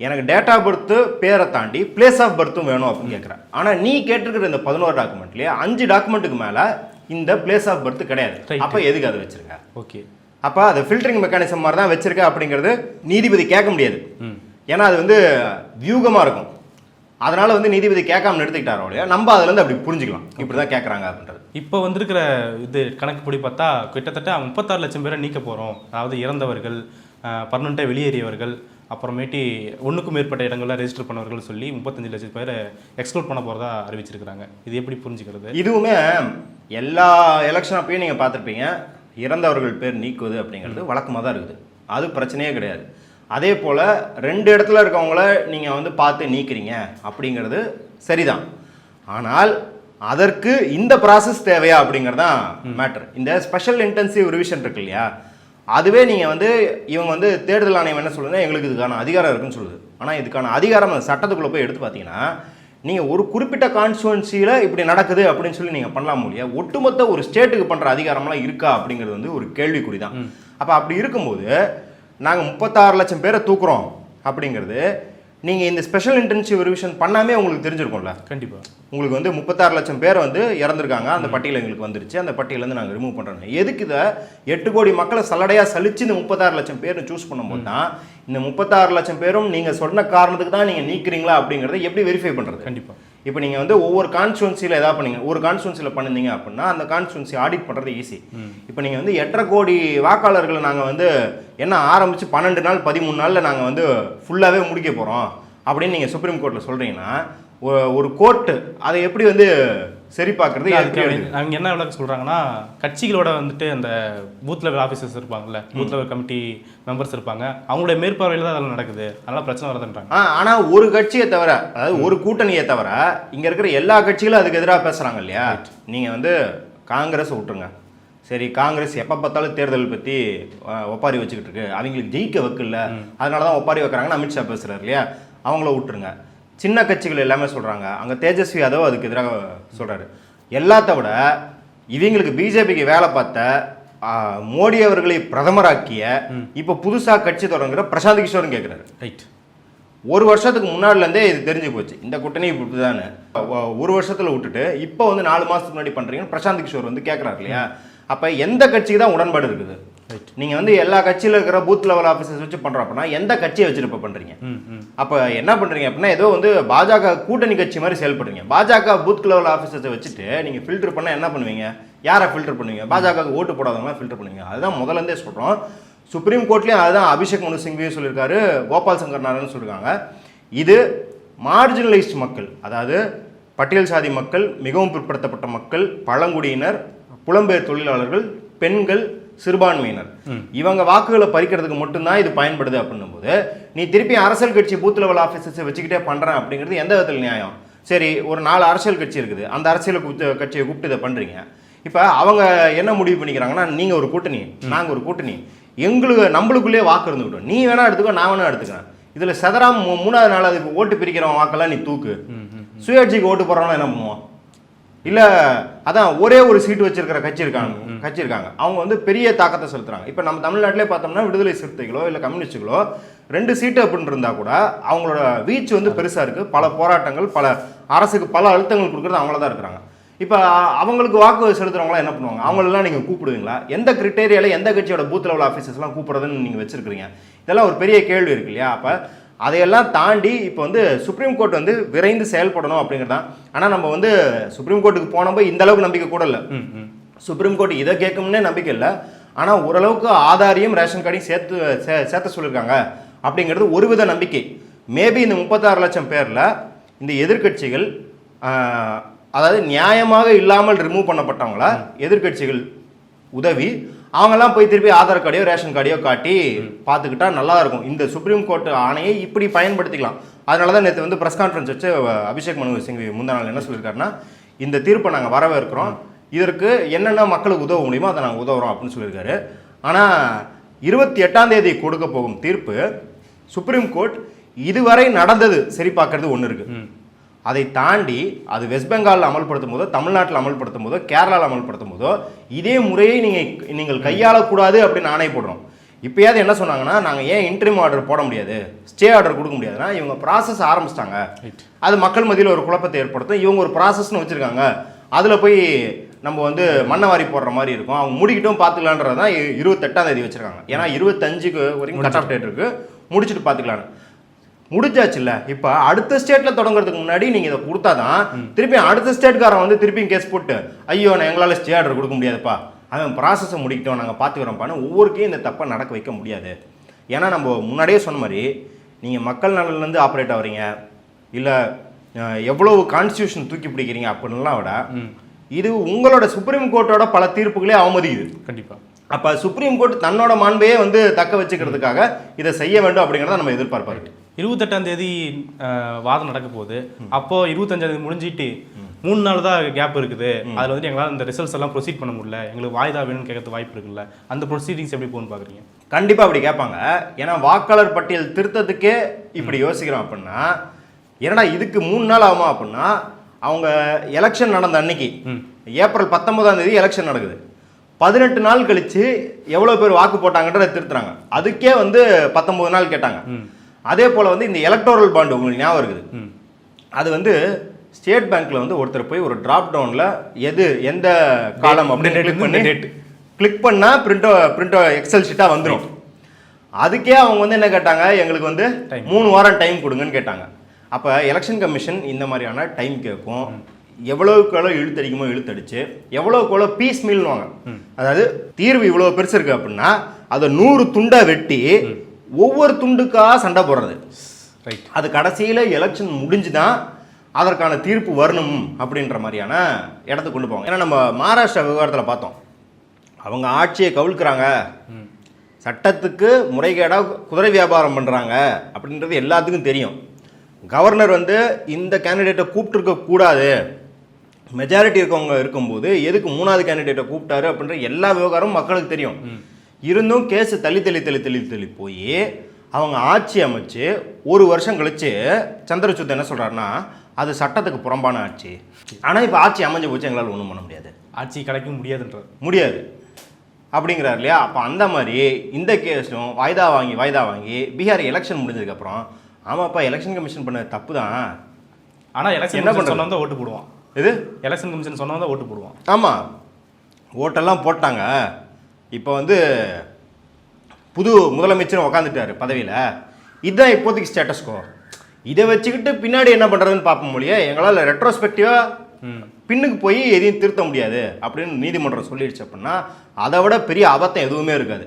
எனக்கு டேட் ஆஃப் பர்த்து பேரை தாண்டி பிளேஸ் ஆஃப் பர்த்தும் வேணும் அப்படின்னு கேட்குறேன் ஆனால் நீ கேட்டிருக்கிற இந்த பதினோரு டாக்குமெண்ட்லேயே அஞ்சு டாக்குமெண்ட்டுக்கு மேலே இந்த பிளேஸ் ஆஃப் பர்த் கிடையாது. அப்போ எதுக்கு அதை வச்சிருக்க? ஓகே அப்போ அது ஃபில்டரிங் மெக்கானிசம் மாதிரி தான் வச்சிருக்க அப்படிங்கிறது நீதிபதி கேட்க முடியாது. ஏன்னா அது வந்து வியூகமாக இருக்கும். அதனால வந்து நீதிபதி கேட்காம நிறுத்திக்கிட்டாரோ இல்லையா நம்ம அதுலேருந்து அப்படி புரிஞ்சுக்கலாம். இப்படி தான் கேட்குறாங்க அப்படின்றது. இப்போ வந்திருக்கிற இது கணக்குப்படி பார்த்தா கிட்டத்தட்ட முப்பத்தாறு லட்சம் பேரை நீக்க போகிறோம் அதாவது இறந்தவர்கள் பர்மனெண்ட்டாக வெளியேறியவர்கள் அப்புறமேட்டி ஒன்றுக்கும் மேற்பட்ட இடங்களில் ரெஜிஸ்டர் பண்ணவர்கள் சொல்லி முப்பத்தஞ்சு லட்சம் பேரை எக்ஸ்க்ளூட் பண்ண போகிறதா அறிவிச்சிருக்கிறாங்க. இது எப்படி புரிஞ்சுக்கிறது? இதுவுமே எல்லா எலெக்ஷன் அப்பயும் நீங்கள் பார்த்துருப்பீங்க. இறந்தவர்கள் பேர் நீக்குவது அப்படிங்கிறது வழக்கமாக தான் இருக்குது. அது பிரச்சனையே கிடையாது. அதே போல் ரெண்டு இடத்துல இருக்கவங்கள நீங்கள் வந்து பார்த்து நீக்கிறீங்க அப்படிங்கிறது சரிதான். ஆனால் அதற்கு இந்த ப்ராசஸ் தேவையா அப்படிங்கிறது தான் மேட்டர் இந்த ஸ்பெஷல் இன்டென்சிவ் ரிவிஷன் இருக்கு இல்லையா? அதுவே நீங்கள் வந்து இவங்க வந்து தேர்தல் ஆணையம் என்ன சொல்லுதுன்னா எங்களுக்கு இதுக்கான அதிகாரம் இருக்குன்னு சொல்லுது. ஆனால் இதுக்கான அதிகாரம் அந்த சட்டத்துக்குள்ளே போய் எடுத்து பார்த்தீங்கன்னா நீங்கள் ஒரு குறிப்பிட்ட கான்ஸ்டுவன்சியில் இப்படி நடக்குது அப்படின்னு சொல்லி நீங்கள் பண்ணலாம் முடியாது ஒட்டுமொத்த ஒரு ஸ்டேட்டுக்கு பண்ணுற அதிகாரம்லாம் இருக்கா அப்படிங்கிறது வந்து ஒரு கேள்விக்குறி தான் அப்போ அப்படி இருக்கும்போது நாங்கள் முப்பத்தாறு லட்சம் பேரை தூக்குறோம் அப்படிங்கிறது நீங்கள் இந்த ஸ்பெஷல் இன்டென்சிவ் ரிவிஷன் பண்ணாமே உங்களுக்கு தெரிஞ்சிருக்கும்ல? கண்டிப்பாக உங்களுக்கு வந்து முப்பத்தாறு லட்சம் பேர் வந்து இறந்துருக்காங்க. அந்த பட்டியல் எங்களுக்கு வந்துருச்சு. அந்த பட்டியலேருந்து நாங்கள் ரிமூவ் பண்ணுறோம் எதுக்கு இதை எட்டு கோடி மக்களை சல்லடையாக சலிச்சு இந்த முப்பத்தாறு லட்சம் பேர் சூஸ் பண்ணும்போது தான் இந்த முப்பத்தாறு லட்சம் பேரும் நீங்கள் சொன்ன காரணத்துக்கு தான் நீங்கள் நீக்கிறீங்களா அப்படிங்கிறத எப்படி வெரிஃபை பண்ணுறது கண்டிப்பாக இப்போ நீங்கள் வந்து ஒவ்வொரு கான்ஸ்டுவன்சியில் எதாவது பண்ணீங்க? ஒரு கான்ஸ்டுவன்சியில் பண்ணிருந்தீங்க அப்படின்னா அந்த கான்ஸ்டுவன்சி ஆடிட் பண்ணுறது ஈஸி இப்போ நீங்கள் வந்து எட்டரை கோடி வாக்காளர்களை நாங்கள் வந்து என்ன ஆரம்பித்து பன்னெண்டு நாள் பதிமூணு நாளில் நாங்கள் வந்து ஃபுல்லாகவே முடிக்க போகிறோம் அப்படின்னு நீங்கள் சுப்ரீம் கோர்ட்டில் சொல்கிறீங்கன்னா ஒரு கோர்ட்டு அதை எப்படி வந்து சரி பார்க்கறது அவங்க- என்ன விளக்கம் சொல்றாங்கன்னா கட்சிகளோட வந்துட்டு அந்த பூத் லெவல் ஆஃபீஸர்ஸ் இருப்பாங்கல்ல பூத் லெவல் கமிட்டி மெம்பர்ஸ் இருப்பாங்க. அவங்களுடைய மேற்பார்வையில் தான் அதெல்லாம் நடக்குது. அதனால பிரச்சனை வரதுன்றாங்க ஆனால் ஒரு கட்சியை தவிர அதாவது ஒரு கூட்டணியை தவிர இங்கே இருக்கிற எல்லா கட்சிகளும் அதுக்கு எதிராக பேசுகிறாங்க இல்லையா? நீங்கள் வந்து காங்கிரஸ் விட்டுருங்க. சரி காங்கிரஸ் எப்போ பார்த்தாலும் தேர்தல் பற்றி ஒப்பாரி வச்சுக்கிட்டு இருக்கு. அவங்களுக்கு ஜெயிக்க வைக்கல அதனால தான் ஒப்பாரி வைக்கிறாங்கன்னு அமித்ஷா பேசுகிறார் இல்லையா? அவங்கள விட்டுருங்க. சின்ன கட்சிகள் எல்லாமே சொல்கிறாங்க அங்கே தேஜஸ்வி யாதவ் அதுக்கு எதிராக சொல்கிறாரு எல்லாத்த விட இவங்களுக்கு பிஜேபிக்கு வேலை பார்த்த மோடி அவர்களை பிரதமராக்கிய இப்போ புதுசாக கட்சி தொடங்குற பிரசாந்த் கிஷோரும் கேட்குறாரு ரைட். ஒரு வருஷத்துக்கு முன்னாடிலேருந்தே இது தெரிஞ்சு போச்சு. இந்த கூட்டணி இப்படி தானே ஒரு வருஷத்தில் விட்டுட்டு இப்போ வந்து நாலு மாதத்துக்கு முன்னாடி பண்ணுறீங்கன்னு பிரசாந்த் கிஷோர் வந்து கேட்குறாரு இல்லையா? அப்போ எந்த கட்சிக்கு தான் உடன்பாடு இருக்குது. நீங்கள் வந்து எல்லா கட்சியில் இருக்கிற பூத் லெவல் ஆஃபீஸர்ஸ் வச்சு பண்ணுறோம் அப்படின்னா எந்த கட்சியை வச்சுட்டு இப்போ பண்ணுறீங்க அப்போ என்ன பண்ணுறீங்க அப்படின்னா ஏதோ வந்து பாஜக கூட்டணி கட்சி மாதிரி செயல்படுறீங்க. பாஜக பூத் லெவல் ஆஃபீஸர்ஸை வச்சுட்டு நீங்கள் ஃபில்டர் பண்ணால் என்ன பண்ணுவீங்க? யாரை ஃபில்டர் பண்ணுவீங்க? பாஜகவுக்கு ஓட்டு போடாதவங்களாம் ஃபில்டர் பண்ணுவீங்க. அதுதான் முதல்ல இருந்தே சொல்கிறோம் சுப்ரீம் கோர்ட்லேயும் அதுதான் அபிஷேக் மனு சிங்வியும் சொல்லியிருக்காரு கோபால் சங்கர் நாராயணன் சொல்லியிருக்காங்க. இது மார்ஜினலைஸ்ட் மக்கள் அதாவது பட்டியல் சாதி மக்கள் மிகவும் பிற்படுத்தப்பட்ட மக்கள் பழங்குடியினர் புலம்பெயர் தொழிலாளர்கள் பெண்கள் சிறுபான்மையினர். இவங்க வாக்குகளை பறிக்கிறதுக்கு மட்டும்தான் இது பயன்படுது அப்படின்னும் போது நீ திருப்பி அரசியல் கட்சி பூத் லெவல் ஆஃபீஸர்ஸை வச்சுக்கிட்டே பண்றேன் அப்படிங்கிறது எந்த விதத்தில் நியாயம்? சரி ஒரு நாலு அரசியல் கட்சி இருக்குது. அந்த அரசியல் கட்சியை கூப்பிட்டு இதை பண்றீங்க. இப்போ அவங்க என்ன முடிவு பண்ணிக்கிறாங்கன்னா நீங்க ஒரு கூட்டணி நாங்க ஒரு கூட்டணி. எங்களுக்கு நம்மளுக்குள்ளேயே வாக்கு இருந்துக்கிட்டோம் நீ வேணா எடுத்துக்கோ நான் வேணா எடுத்துக்கிறேன். இதுல செதறாம மூ- மூணாவது நாள் அதுக்கு ஓட்டு பிரிக்கிறவன் வாக்கெல்லாம் நீ தூக்கு. சுயேட்சைக்கு ஓட்டு போடுறவங்க என்ன பண்ணுவான்? இல்ல அதான் ஒரே ஒரு சீட்டு வச்சிருக்கிற கட்சி இருக்காங்க கட்சி இருக்காங்க. அவங்க வந்து பெரிய தாக்கத்தை செலுத்துறாங்க. இப்போ நம்ம தமிழ்நாட்டிலே பார்த்தோம்னா விடுதலை சிறுத்தைகளோ இல்லை கம்யூனிஸ்டுகளோ ரெண்டு சீட்டு அப்படின்னு இருந்தா கூட அவங்களோட வீச்சு வந்து பெருசா இருக்கு. பல போராட்டங்கள் பல அரசுக்கு பல அழுத்தங்கள் கொடுக்குறது அவங்கள தான் இருக்கிறாங்க. இப்போ அவங்களுக்கு வாக்கு செலுத்துறவங்களாம் என்ன பண்ணுவாங்க? அவங்களெல்லாம் நீங்கள் கூப்பிடுவீங்களா? எந்த கிரிட்டேரியால எந்த கட்சியோட பூத் லெவல் ஆஃபீஸர்ஸ்லாம் கூப்பிடுறதுன்னு நீங்கள் வச்சிருக்கிறீங்க? இதெல்லாம் ஒரு பெரிய கேள்வி இருக்கு இல்லையா? அப்போ அதையெல்லாம் தாண்டி இப்போ வந்து சுப்ரீம் கோர்ட் வந்து விரைந்து செயல்படணும் அப்படிங்கிறது தான் ஆனால் நம்ம வந்து சுப்ரீம் கோர்ட்டுக்கு போனப்போ இந்த அளவுக்கு நம்பிக்கை கூட இல்லை. சுப்ரீம் கோர்ட் இதை கேட்கும்னே நம்பிக்கை இல்லை. ஆனால் ஓரளவுக்கு ஆதாரியும் ரேஷன் கார்டையும் சேர்த்து சே சேர்த்த சொல்லியிருக்காங்க அப்படிங்கிறது ஒருவித நம்பிக்கை. மேபி இந்த முப்பத்தாறு லட்சம் பேரில் இந்த எதிர்க்கட்சிகள் ஆஹ், அதாவது நியாயமாக இல்லாமல் ரிமூவ் பண்ணப்பட்டவங்கள எதிர்க்கட்சிகள் உதவி அவங்கெல்லாம் போய் திருப்பி ஆதார் கார்டையோ ரேஷன் கார்டையோ காட்டி பார்த்துக்கிட்டா நல்லா இருக்கும் இந்த சுப்ரீம் கோர்ட் ஆணையை இப்படி பயன்படுத்திக்கலாம். அதனால தான் நேற்று வந்து ப்ரெஸ் கான்ஃபரன்ஸ் வச்சு அபிஷேக் மனு சிங்வி முந்தா நாள் என்ன சொல்லியிருக்காருன்னா இந்த தீர்ப்பை நாங்கள் வரவேற்கிறோம். இதற்கு என்னென்ன மக்களுக்கு உதவ முடியுமோ அதை நாங்கள் உதவுறோம் அப்படின்னு சொல்லியிருக்காரு. ஆனால் இருபத்தி எட்டாம் தேதி கொடுக்க போகும் தீர்ப்பு சுப்ரீம் கோர்ட் இதுவரை நடந்தது. சரி பார்க்கறது ஒன்று இருக்குது அதை தாண்டி அது வெஸ்ட் பெங்காலில் அமல்படுத்தும் போதோ தமிழ்நாட்டில் அமல்படுத்தும் போதோ கேரளாவில் அமல்படுத்தும் போதோ இதே முறையை நீங்கள் நீங்கள் கையாளக்கூடாது அப்படின்னு ஆணை போடுறோம். இப்பயாவது என்ன சொன்னாங்கன்னா நாங்கள் ஏன் இன்டர்வியூ ஆர்டர் போட முடியாது? ஸ்டே ஆர்டர் கொடுக்க முடியாதுன்னா இவங்க ப்ராசஸ் ஆரம்பிச்சிட்டாங்க. அது மக்கள் மத்தியில் ஒரு குழப்பத்தை ஏற்படுத்தும். இவங்க ஒரு ப்ராசஸ்னு வச்சுருக்காங்க. அதில் போய் நம்ம வந்து மண்ணை வாரி போடுற மாதிரி இருக்கும். அவங்க முடிக்கிட்டும் பார்த்துக்கலான்றது தான் இருபத்தெட்டாம் தேதி வச்சுருக்காங்க. ஏன்னா இருபத்தஞ்சுக்கு வரைக்கும் கட் ஆஃப் டேட் இருக்குது முடிச்சுட்டு பார்த்துக்கலான்னு முடிஞ்சாச்சுல்ல. இப்போ அடுத்த ஸ்டேட்ல தொடங்குறதுக்கு முன்னாடி நீங்க இதை கொடுத்தாதான் திருப்பி அடுத்த ஸ்டேட்காரன் வந்து திருப்பியும் கேஸ் போட்டு ஐயோ நான் எங்களால் ஸ்டே ஆர்டர் கொடுக்க முடியாதுப்பா. அவன் ப்ராசஸை முடிக்கிட்டோம் நாங்கள் பார்த்துக்கிறோம்ப்பான்னு ஒவ்வொருக்கையும் இந்த தப்பை நடக்க வைக்க முடியாது. ஏன்னா நம்ம முன்னாடியே சொன்ன மாதிரி நீங்கள் மக்கள் நலன்லேருந்து ஆப்ரேட் ஆகுறீங்க இல்லை எவ்வளவு கான்ஸ்டியூஷன் தூக்கி பிடிக்கிறீங்க அப்படின்லாம் விட இது உங்களோட சுப்ரீம் கோர்ட்டோட பல தீர்ப்புகளே அவமதிக்குது. கண்டிப்பா. அப்போ சுப்ரீம் கோர்ட் தன்னோட மாண்பையே வந்து தக்க வச்சுக்கிறதுக்காக இதை செய்ய வேண்டும் அப்படிங்கிறத நம்ம எதிர்பார்ப்பாரு. இருபத்தெட்டாம் தேதி வாதம் நடக்க போகுது. அப்போ இருபத்தஞ்சாம் தேதி முடிஞ்சிட்டு மூணு நாள் தான் கேப் இருக்குது. அதுல வந்துட்டு எங்களால் இந்த ரிசல்ட்ஸ் எல்லாம் ப்ரொசீட் பண்ண முடியல. எங்களுக்கு வாய்தா வேணும்னு கேட்கறது வாய்ப்பு இருக்குல்ல. அந்த ப்ரொசீடிங்ஸ் எப்படி போகணும்னு பாக்குறீங்க? கண்டிப்பா அப்படி கேட்பாங்க. ஏன்னா வாக்காளர் பட்டியல் திருத்தத்துக்கே இப்படி யோசிக்கிறோம் அப்படின்னா என்னடா இதுக்கு மூணு நாள் ஆகுமா அப்படின்னா அவங்க எலெக்ஷன் நடந்த அன்னைக்கு ஏப்ரல் பத்தொன்பதாம் தேதி எலெக்ஷன் நடக்குது. பதினெட்டு நாள் கழிச்சு எவ்வளோ பேர் வாக்கு போட்டாங்கன்றதை திருத்துறாங்க. அதுக்கே வந்து பத்தொன்பது நாள் கேட்டாங்க. அதே போல் வந்து இந்த எலக்டோரல் பாண்டு உங்களுக்கு ஞாபகம் இருக்குது. அது வந்து ஸ்டேட் பேங்க்ல வந்து ஒருத்தர் போய் ஒரு டிராப் டவுன்ல எது எந்த காலம் அப்படின்னு கிளிக் பண்ணி date. கிளிக் பண்ணா பிரிண்டோ பிரிண்டோ எக்ஸல் ஷீட்டா வந்துடும் அதுக்கே அவங்க வந்து என்ன கேட்டாங்க? எங்களுக்கு வந்து. மூணு வாரம் டைம் கொடுங்கன்னு கேட்டாங்க. அப்ப எலெக்ஷன் கமிஷன் இந்த மாதிரியான டைம் கேட்கும் எவ்வளவுக்கு எவ்வளோ இழுத்தடிக்குமோ இழுத்தடிச்சு எவ்வளவுக்கு எவ்வளோ பீஸ் மீல்னுவாங்க அதாவது தீர்வு இவ்வளோ பெருசு இருக்கு அப்படின்னா அதை நூறு துண்டா வெட்டி ஒவ்வொரு துண்டுக்கா சண்டை போடுறது. ரைட் அது கடைசியில் எலெக்ஷன் முடிஞ்சு தான் அதற்கான தீர்ப்பு வரணும் அப்படின்ற மாதிரியான இடத்துக்கு கொண்டு போவாங்க. ஏன்னா நம்ம மகாராஷ்டிரா விவகாரத்தில் பார்த்தோம். அவங்க ஆட்சியை கவிழ்க்கிறாங்க. சட்டத்துக்கு முறைகேடாக குதிரை வியாபாரம் பண்ணுறாங்க அப்படின்றது எல்லாத்துக்கும் தெரியும். கவர்னர் வந்து இந்த கேண்டிடேட்டை கூப்பிட்டுருக்க கூடாது. மெஜாரிட்டி இருக்கவங்க இருக்கும்போது எதுக்கு மூணாவது கேண்டிடேட்டை கூப்பிட்டாரு அப்படின்ற எல்லா விவகாரமும் மக்களுக்கு தெரியும். இருந்தும் கேஸ் தள்ளி தள்ளி தள்ளி தள்ளி தள்ளி போய் அவங்க ஆட்சி அமைச்சு ஒரு வருஷம் கழிச்சு சந்திரசூத் என்ன சொல்றாருன்னா அது சட்டத்துக்கு புறம்பான ஆட்சி. ஆனால் இப்போ ஆட்சி அமைஞ்சு போச்சு எங்களால் ஒன்றும் பண்ண முடியாது. ஆட்சி கிடைக்க முடியாதுன்றது முடியாது. அப்படிங்கிறார் இல்லையா? அப்போ அந்த மாதிரி இந்த கேஸும் வாய்தா வாங்கி வாய்தா வாங்கி பீகார் எலெக்ஷன் முடிஞ்சதுக்கப்புறம் ஆமாப்பா எலெக்ஷன் கமிஷன் பண்ண தப்பு தான் ஆனா எலெக்ஷன் என்ன? சொன்னவன் தான் ஓட்டு போடுவான். இது எலெக்ஷன் கமிஷன் சொன்னவன் தான் ஓட்டு போடுவான். ஆமாம் ஓட்டெல்லாம் போட்டாங்க. இப்போ வந்து புது முதலமைச்சரும் உக்காந்துட்டாரு பதவியில். இதுதான் இப்போதைக்கு ஸ்டேட்டஸ்கோ இதை வச்சுக்கிட்டு பின்னாடி என்ன பண்ணுறதுன்னு பார்ப்போம் மொழியே. எங்களால் ரெட்ரோஸ்பெக்டிவாக பின்னுக்கு போய் எதையும் திருத்த முடியாது அப்படின்னு நீதிமன்றம் சொல்லிடுச்சு அப்படின்னா அதை விட பெரிய அபத்தம் எதுவுமே இருக்காது.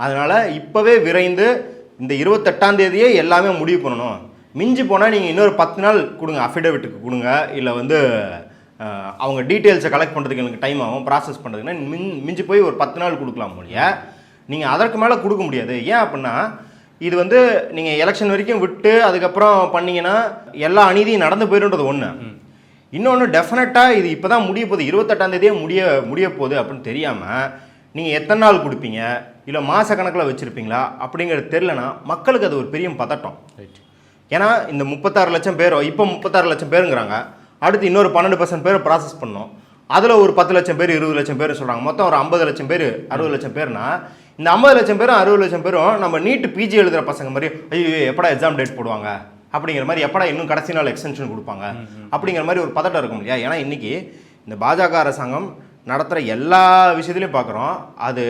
அதனால் இப்போவே விரைந்து இந்த இருபத்தெட்டாம் தேதியே எல்லாமே முடிவு பண்ணணும். மிஞ்சி போனால் நீங்கள் இன்னொரு பத்து நாள் கொடுங்க அஃபிடவிட்டுக்கு கொடுங்க இல்லை வந்து அவங்க டீட்டெயில்ஸை கலெக்ட் பண்ணுறதுக்கு எனக்கு டைம் ஆகும் ப்ராசஸ் பண்ணுறதுக்குன்னா மின் மிஞ்சி போய் ஒரு பத்து நாள் கொடுக்கலாம் மொழிய. நீங்கள் அதற்கு மேலே கொடுக்க முடியாது. ஏன் அப்படின்னா இது வந்து நீங்கள் எலெக்ஷன் வரைக்கும் விட்டு அதுக்கப்புறம் பண்ணீங்கன்னா எல்லா அநீதியும் நடந்து போயிடுன்றது ஒன்று இன்னொன்று டெஃபினட்டாக இது இப்போ தான் முடிய போகுது. இருபத்தெட்டாம் தேதியே முடிய முடிய போகுது அப்படின்னு தெரியாமல் நீங்கள் எத்தனை நாள் கொடுப்பீங்க? இல்லை மாத கணக்கில் வச்சுருப்பீங்களா? அப்படிங்கிறது தெரிலனா மக்களுக்கு அது ஒரு பெரிய பதட்டம். ரைட் ஏன்னா இந்த முப்பத்தாறு லட்சம் பேர் இப்போ முப்பத்தாறு லட்சம் பேருங்கிறாங்க. அடுத்து இன்னொரு பன்னெண்டு பர்சன்ட் பேர் ப்ராசஸ் பண்ணோம். அதில் ஒரு பத்து லட்சம் பேர் இருபது லட்சம் பேர் சொல்கிறாங்க மொத்தம் ஒரு ஐம்பது லட்சம் பேர் அறுபது லட்சம் பேர்னா இந்த ஐம்பது லட்சம் பேரும் அறுபது லட்சம் பேரும் நம்ம நீட்டு பிஜி எழுதுகிற பசங்க மாதிரி ஐயோ எப்படா எக்ஸாம் டேட் போடுவாங்க? அப்படிங்கிற மாதிரி எப்படா இன்னும் கடைசி நாள் எக்ஸ்டென்ஷன் கொடுப்பாங்க? அப்படிங்கிற மாதிரி ஒரு பதட்டம் இருக்கும் இல்லையா? ஏன்னா இன்றைக்கி இந்த பாஜக அரசாங்கம் நடத்துகிற எல்லா விஷயத்துலையும் பார்க்குறோம் அது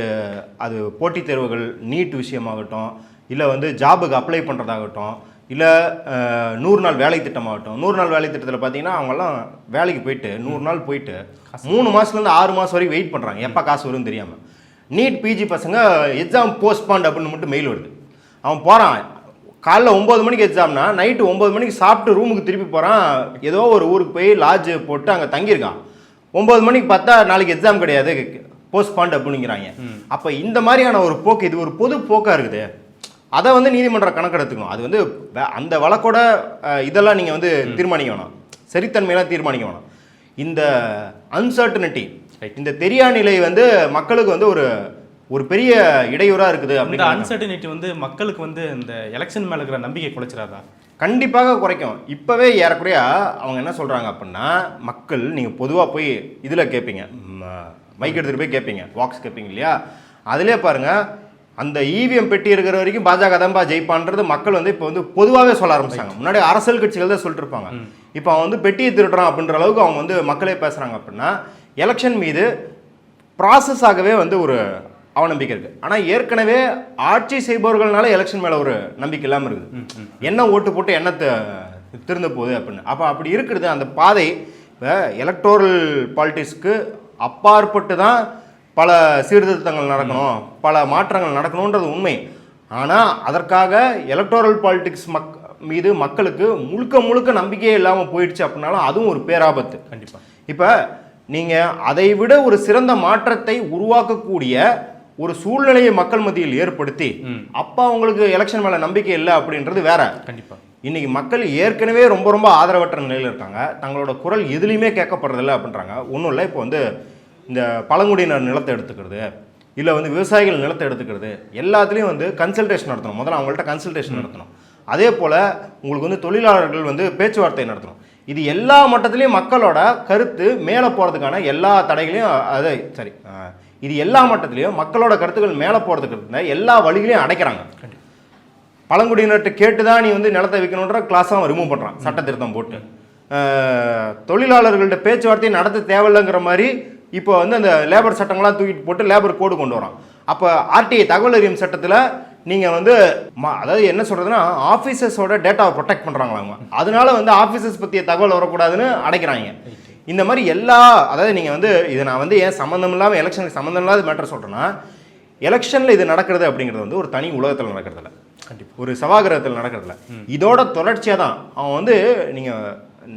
அது போட்டித் தேர்வுகள் நீட் விஷயமாகட்டும் இல்லை வந்து ஜாபுக்கு அப்ளை பண்ணுறதாகட்டும் இல்லை நூறு நாள் வேலை திட்டமாகட்டும். நூறு நாள் வேலை திட்டத்தில் பார்த்தீங்கன்னா அவங்கெல்லாம் வேலைக்கு போயிட்டு நூறு நாள் போயிட்டு மூணு மாதத்துலேருந்து ஆறு மாதம் வரைக்கும் வெயிட் பண்ணுறாங்க எப்போ காசு வரும்னு தெரியாமல் நீட் பிஜி பசங்க எக்ஸாம் போஸ்ட்பாண்ட் அப்படின்னு மட்டும் மெயில் வருது. அவன் போகிறான் காலைல ஒம்பது மணிக்கு எக்ஸாம்னா நைட்டு ஒம்பது மணிக்கு சாப்பிட்டு ரூமுக்கு திருப்பி போகிறான் ஏதோ ஒரு ஊருக்கு போய் லாட்ஜ் போட்டு அங்கே தங்கியிருக்கான். ஒம்பது மணிக்கு பார்த்தா நாளைக்கு எக்ஸாம் கிடையாது. போஸ்ட்பாண்ட் அப்படிங்கிறாங்க. அப்போ இந்த மாதிரியான ஒரு போக்கு இது ஒரு பொது போக்காக இருக்குது. அதை வந்து நீதிமன்றம் கணக்கெடுத்துக்கணும். அது வந்து அந்த வழக்கோட இதெல்லாம் நீங்கள் வந்து தீர்மானிக்க வேணாம் சரித்தன்மையெல்லாம் தீர்மானிக்க வேணாம் இந்த அன்சர்டனிட்டி இந்த தெரியா நிலை வந்து மக்களுக்கு வந்து ஒரு ஒரு பெரிய இடையூறாக இருக்குது இந்த அப்படிங்கிற அன்சர்டினிட்டி வந்து மக்களுக்கு வந்து இந்த எலெக்ஷன் மேல இருக்கிற நம்பிக்கை குலைச்சிடாதா? கண்டிப்பாக குறைக்கும். இப்போவே ஏறக்குறைய அவங்க என்ன சொல்கிறாங்க அப்படின்னா மக்கள் நீங்கள் பொதுவாக போய் இதில் கேட்பீங்க மைக் எடுத்துகிட்டு போய் கேட்பீங்க வாக்ஸ் கேட்பீங்க இல்லையா? அதிலே பாருங்கள் அந்த இவிஎம் பெட்டி இருக்கிற வரைக்கும் பாஜக தான்பா ஜெயிப்பான்றது மக்கள் வந்து இப்போ வந்து பொதுவாகவே சொல்ல ஆரம்பிச்சாங்க. முன்னாடி அரசியல் கட்சிகள் தான் சொல்லிட்டு இருப்பாங்க. இப்போ அவன் வந்து பெட்டியை திருடுறான் அப்படின்ற அளவுக்கு அவங்க வந்து மக்களே பேசுகிறாங்க அப்படின்னா எலெக்ஷன் மீது ப்ராசஸ் ஆகவே வந்து ஒரு அவநம்பிக்கை இருக்குது ஆனால் ஏற்கனவே ஆட்சி செய்பவர்கள்னால எலெக்ஷன் மேலே ஒரு நம்பிக்கை இல்லாமல் இருக்குது. என்ன ஓட்டு போட்டு என்ன த- திருந்த போகுது அப்படின்னு. அப்போ அப்படி இருக்கிறது அந்த பாதை இப்போ எலக்டோரல் பாலிட்டிக்ஸ்க்கு அப்பாற்பட்டு தான் பல சீர்திருத்தங்கள் நடக்கணும் பல மாற்றங்கள் நடக்கணுன்றது உண்மை. ஆனால் அதற்காக எலக்டோரல் பாலிட்டிக்ஸ் மக் மீது மக்களுக்கு முழுக்க முழுக்க நம்பிக்கையே இல்லாமல் போயிடுச்சு அப்படின்னாலும் அதுவும் ஒரு பேராபத்து. கண்டிப்பா. இப்போ நீங்கள் அதை விட ஒரு சிறந்த மாற்றத்தை உருவாக்கக்கூடிய ஒரு சூழ்நிலையை மக்கள் மத்தியில் ஏற்படுத்தி. அப்போ அவங்களுக்கு எலெக்ஷன் மேலே நம்பிக்கை இல்லை அப்படின்றது வேற. கண்டிப்பா. இன்னைக்கு மக்கள் ஏற்கனவே ரொம்ப ரொம்ப ஆதரவற்ற நிலையில் இருக்காங்க. தங்களோட குரல் எதுலையுமே கேட்கப்படுறதில்ல அப்படின்றாங்க. ஒன்றும் இல்லை இப்போ வந்து இந்த பழங்குடியினர் நிலத்தை எடுத்துக்கிறது இல்லை வந்து விவசாயிகள் நிலத்தை எடுத்துக்கிறது எல்லாத்துலேயும் வந்து கன்சல்டேஷன் நடத்தணும். முதல்ல அவங்கள்ட்ட கன்சல்டேஷன் நடத்தணும். அதே போல் உங்களுக்கு வந்து தொழிலாளர்கள் வந்து பேச்சுவார்த்தை நடத்தணும். இது எல்லா மட்டத்திலையும் மக்களோட கருத்து மேலே போகிறதுக்கான எல்லா தடைகளையும் அதை சரி இது எல்லா மட்டத்திலையும் மக்களோட கருத்துக்கள் மேலே போகிறதுக்கு எல்லா வழிகளையும் அடைக்கிறாங்க. பழங்குடியினர்கிட்ட கேட்டு தான் நீ வந்து நிலத்தை விற்கணுன்ற கிளாஸாக ரிமூவ் பண்ணுறான் சட்ட திருத்தம் போட்டு. தொழிலாளர்கள்ட்ட பேச்சுவார்த்தையை நடத்த தேவையில்லைங்கிற மாதிரி இப்போ வந்து அந்த லேபர் சட்டங்கள்லாம் தூக்கிட்டு போட்டு லேபர் கோடு கொண்டு வரான். அப்போ ஆர்டிஐ தகவல் அறியும் சட்டத்தில் நீங்கள் வந்து ம- அதாவது என்ன சொல்கிறதுனா ஆஃபீஸர்ஸோட டேட்டாவை ப்ரொடெக்ட் பண்ணுறாங்களா அவங்க. அதனால வந்து ஆஃபீஸர்ஸ் பற்றிய தகவல் வரக்கூடாதுன்னு அடைக்கிறாங்க. இந்த மாதிரி எல்லா அதாவது நீங்கள் வந்து இதை நான் வந்து ஏன் சம்மந்தம் இல்லாமல் எலெக்ஷனுக்கு சம்மந்தம் இல்லாத மேட்டர் சொல்கிறேன்னா எலெக்ஷனில் இது நடக்கிறது அப்படிங்கிறது வந்து ஒரு தனி உலகத்தில் நடக்கிறதில்ல. கண்டிப்பா. ஒரு சபாகிரகத்தில் நடக்கிறதுல இதோட தொடர்ச்சியாக தான் அவன் வந்து நீங்கள்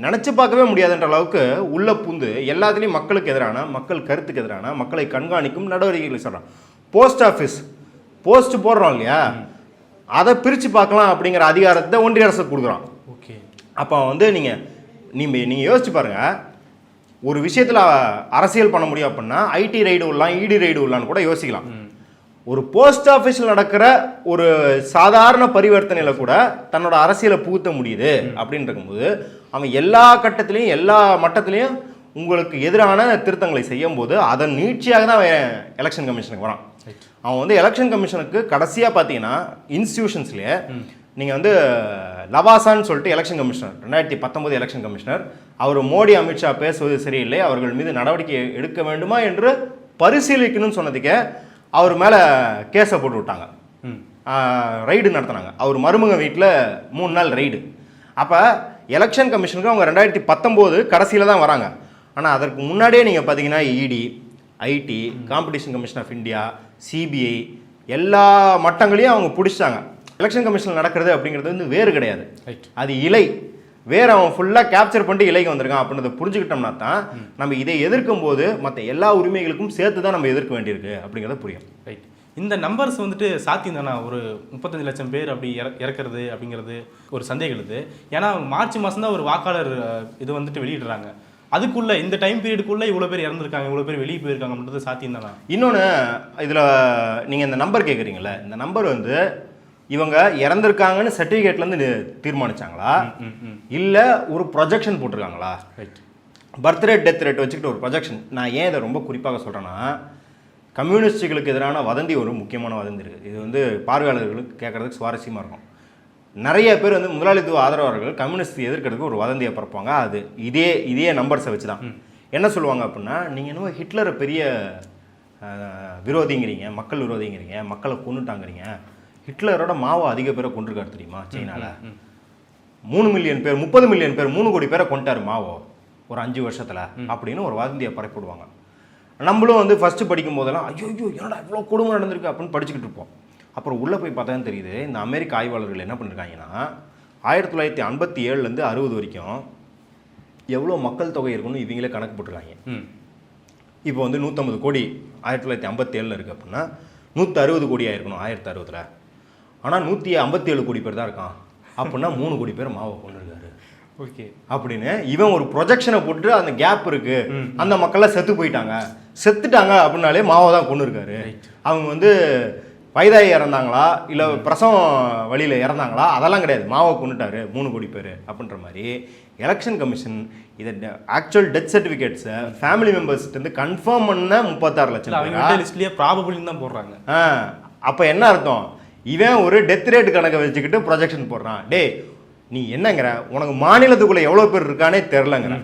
நினச்சி பார்க்கவே முடியாதுன்ற அளவுக்கு உள்ள பூந்து எல்லாத்துலேயும் மக்களுக்கு எதிரான மக்கள் கருத்துக்கு எதிரான மக்களை கண்காணிக்கும் நடவடிக்கைகளை சொல்கிறான் போஸ்ட் ஆஃபீஸ் போஸ்ட் போடுறோம் இல்லையா? அதை பிரித்து பார்க்கலாம் அப்படிங்கிற அதிகாரத்தை ஒன்றிய அரசு கொடுக்குறான். ஓகே. அப்போ வந்து நீங்கள் நீங்கள் நீங்கள் யோசிச்சு பாருங்கள் ஒரு விஷயத்தில் அரசியல் பண்ண முடியும் அப்படின்னா ஐடி ரைடு விடலாம் இடி ரைடு விடலான்னு கூட யோசிக்கலாம். ஒரு போஸ்ட் ஆஃபீஸில் நடக்கிற ஒரு சாதாரண பரிவர்த்தனையில் கூட தன்னோட அரசியலை புகுத்த முடியுது அப்படின்னு இருக்கும்போது அவன் எல்லா கட்டத்திலையும் எல்லா மட்டத்திலையும் உங்களுக்கு எதிரான திருத்தங்களை செய்யும்போது அதன் நீட்சியாக தான் அவன் எலெக்ஷன் கமிஷனுக்கு வரான். அவன் வந்து எலெக்ஷன் கமிஷனுக்கு கடைசியாக பார்த்தீங்கன்னா இன்ஸ்டியூஷன்ஸ்லேயே நீங்கள் வந்து லவாசான்னு சொல்லிட்டு எலெக்ஷன் கமிஷனர் ரெண்டாயிரத்தி பத்தொன்பது எலெக்ஷன் கமிஷனர் அவர் மோடி அமித்ஷா பேசுவது சரியில்லை அவர்கள் மீது நடவடிக்கை எடுக்க வேண்டுமா என்று பரிசீலிக்கணும்னு சொன்னதுக்கே அவர் மேலே கேஸை போட்டு விட்டாங்க. ம். ரைடு நடத்தினாங்க. அவர் மருமக வீட்டில் மூணு நாள் ரைடு அப்போ எலெக்ஷன் கமிஷனுக்கு அவங்க ரெண்டாயிரத்தி பத்தொம்போது கடைசியில் தான் வராங்க. ஆனால் அதற்கு முன்னாடியே நீங்கள் பார்த்தீங்கன்னா ED IT Competition Commission of India CBI எல்லா மட்டங்களையும் அவங்க பிடிச்சிட்டாங்க. எலெக்ஷன் கமிஷனில் நடக்கிறது அப்படிங்கிறது வந்து வேறு கிடையாது. அது இலை. வேற அவன் ஃபுல்லாக கேப்சர் பண்ணிட்டு இலைக்கு வந்திருக்கான் அப்படின்றத புரிஞ்சுக்கிட்டோம்னா தான் நம்ம இதை எதிர்க்கும் போது மற்ற எல்லா உரிமைகளுக்கும் சேர்த்து தான் நம்ம எதிர்க்க வேண்டியிருக்கு அப்படிங்கிறத புரியும். ரைட் இந்த நம்பர்ஸ் வந்துட்டு சாத்தியம் தானே? ஒரு முப்பத்தஞ்சு லட்சம் பேர் அப்படி இற- இறக்குறது அப்படிங்கிறது ஒரு சந்தேகம் எழுது ஏன்னா மார்ச் மாதம் தான் ஒரு வாக்காளர் இது வந்துட்டு வெளியிடுறாங்க. அதுக்குள்ள இந்த டைம் பீரியடுக்குள்ள இவ்வளோ பேர் இறந்துருக்காங்க இவ்வளோ பேர் வெளியே போயிருக்காங்க அப்படின்றது சாத்தியம் தானா? இன்னொன்று இதில் நீங்கள் இந்த நம்பர் கேட்குறீங்களே இந்த நம்பர் வந்து இவங்க இறந்துருக்காங்கன்னு சர்டிஃபிகேட்லேருந்து தீர்மானிச்சாங்களா? இல்லை ஒரு projection போட்டிருக்காங்களா? Right birth rate death rate வச்சுக்கிட்டு ஒரு ப்ரொஜெக்ஷன் நான் ஏன் இதை ரொம்ப குறிப்பாக சொல்கிறேன்னா கம்யூனிஸ்டுகளுக்கு எதிரான வதந்தி ஒரு முக்கியமான வதந்தி இருக்குது இது வந்து பார்வையாளர்களுக்கு கேட்குறதுக்கு சுவாரஸ்யமாக இருக்கும். நிறைய பேர் வந்து முதலாளித்துவ ஆதரவாளர்கள் கம்யூனிஸ்ட் எதிர்க்கிறதுக்கு ஒரு வதந்தியை பரப்புவாங்க. அது இதே இதே நம்பர்ஸை வச்சு தான் என்ன சொல்லுவாங்க அப்படின்னா நீங்கள் என்னமோ ஹிட்லரை பெரிய விரோதிங்கிறீங்க மக்கள் விரோதிங்கிறீங்க மக்களை கொண்டுட்டாங்கிறீங்க ஹிட்லரோட மாவோ அதிக பேரை கொண்டிருக்காரு தெரியுமா? சைனால. மூணு மில்லியன் பேர் முப்பது மில்லியன் பேர் மூணு கோடி பேரை கொண்டாரு மாவோ ஒரு அஞ்சு வருஷத்துல அப்படின்னு ஒரு வதந்தியை பரப்பிடுவாங்க நம்மளும் வந்து ஃபர்ஸ்ட் படிக்கும் போதெல்லாம் ஐயோ ஐயோ என்னடா இவ்வளோ கொடுமை நடந்திருக்கு அப்படின்னு படிச்சுக்கிட்டு இருப்போம். அப்புறம் உள்ளே போய் பார்த்தா தெரியுது இந்த அமெரிக்க ஆய்வாளர்கள் என்ன பண்ணிருக்காங்கன்னா ஆயிரத்தி தொள்ளாயிரத்தி ஐம்பத்தி ஏழுலேருந்து அறுபது வரைக்கும் எவ்வளோ மக்கள் தொகை இருக்குன்னு இவங்களே கணக்கு போட்டிருக்காங்க. இப்போ வந்து நூற்றம்பது கோடி ஆயிரத்தி தொள்ளாயிரத்தி ஐம்பத்தேழில் இருக்குது அப்படின்னா நூற்றி அறுபது கோடி ஆயிருக்கணும் ஆயிரத்தி அறுபதில். ஆனால் நூற்றி ஐம்பத்தி ஏழு கோடி பேர் தான் இருக்கான். அப்படின்னா மூணு கோடி பேர் மாவை கொண்டு இருக்காரு ஓகே. அப்படின்னு இவன் ஒரு ப்ரொஜெக்ஷனை போட்டு அந்த கேப் இருக்கு. அந்த மக்கள்லாம் செத்து போயிட்டாங்க. செத்துட்டாங்க அப்படின்னாலே மாவை தான் கொண்டு இருக்காரு அவங்க வந்து வயதாகி இறந்தாங்களா? இல்லை பிரசவம் வழியில் இறந்தாங்களா? அதெல்லாம் கிடையாது. மாவை கொண்டுட்டாரு. மூணு கோடி பேர் அப்படின்ற மாதிரி எலெக்ஷன் கமிஷன் இதை ஆக்சுவல் டெத் சர்டிஃபிகேட்ஸை ஃபேமிலி மெம்பர்ஸ்ட்டு கன்ஃபார்ம் பண்ண முப்பத்தாறு லட்சம் லிஸ்ட்லேயே ப்ராபபிள்னு தான் போடுறாங்க. ஆ அப்போ என்ன அர்த்தம்? இவன் ஒரு டெத் ரேட் கணக்கை வச்சுக்கிட்டு ப்ரொஜெக்ஷன் போடுறான். டேய் நீ என்னங்கிற? உனக்கு மாநிலத்துக்குள்ள எவ்வளோ பேர் இருக்கானே தெரிலங்கிற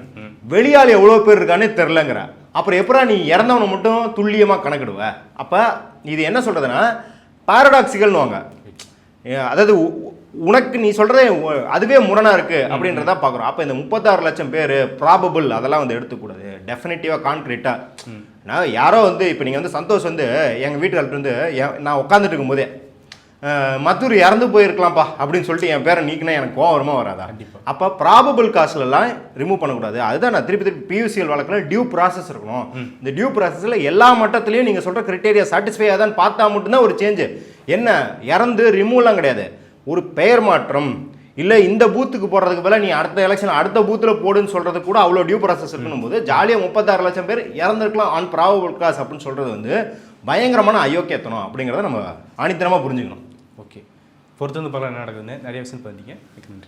வெளியாள் எவ்வளோ பேர் இருக்கானே தெரிலங்கிற அப்புறம் எப்படா நீ இறந்தவனை மட்டும் துல்லியமாக கணக்கிடுவ? அப்போ இது என்ன சொல்கிறதுன்னா பாரடாக்சிகள்னுவாங்க அதாவது உனக்கு நீ சொல்கிறதே அதுவே முரணாக இருக்குது அப்படின்றத பார்க்குறோம் அப்போ இந்த முப்பத்தாறு லட்சம் பேர் ப்ராபபிள் அதெல்லாம் வந்து எடுத்துக்கூடாது. டெஃபினட்டிவாக கான்க்ரீட்டாக நான் யாரோ வந்து இப்போ நீங்கள் வந்து சந்தோஷ் வந்து எங்கள் வீட்டுக்கார்ட்ட வந்து நான் உட்காந்துட்டு இருக்கும்போதே மத்தூர் இறந்து போயிருக்கலாம்ப்பா அப்படின்னு சொல்லிட்டு என் பேரை நீக்கினா எனக்கு கோவம் வருமா வராதா. அப்போ ப்ராபபிள் காசுலலாம் ரிமூவ் பண்ணக்கூடாது. அதுதான் நான் திருப்பி திருப்பி பியூசிஎல் வழக்கில் டியூ ப்ராசஸ் இருக்கணும். இந்த டியூ ப்ராசஸில் எல்லா மட்டத்துலையும் நீங்கள் சொல்கிற கிரிட்டேரியா சாட்டிஸ்ஃபை ஆதான்னு பார்த்தா மட்டும்தான் ஒரு சேஞ்சு என்ன? இறந்து ரிமூவ்லாம் கிடையாது. ஒரு பெயர் மாற்றம். இல்லை இந்த பூத்துக்கு போடுறதுக்கு பதிலா நீ அடுத்த எலெக்ஷன் அடுத்த பூத்தில் போடுன்னு சொல்கிறது கூட அவ்வளோ டியூ ப்ராசஸ் இருக்கணும் போது ஜாலியாக முப்பத்தாறு லட்சம் பேர் இறந்துருக்கலாம் ஆன் ப்ராபபிள் காஸ் அப்படின்னு சொல்கிறது வந்து பயங்கரமான அயோக்கியத்தனம் அப்படிங்கிறத நம்ம ஆணித்தனமாக புரிஞ்சுக்கணும். ஓகே. பொறுத்து வந்து பார்க்கலாம் என்ன நடக்குதுன்னு. நிறைய விஷயம் பார்த்தீங்க மிக்க நன்றி.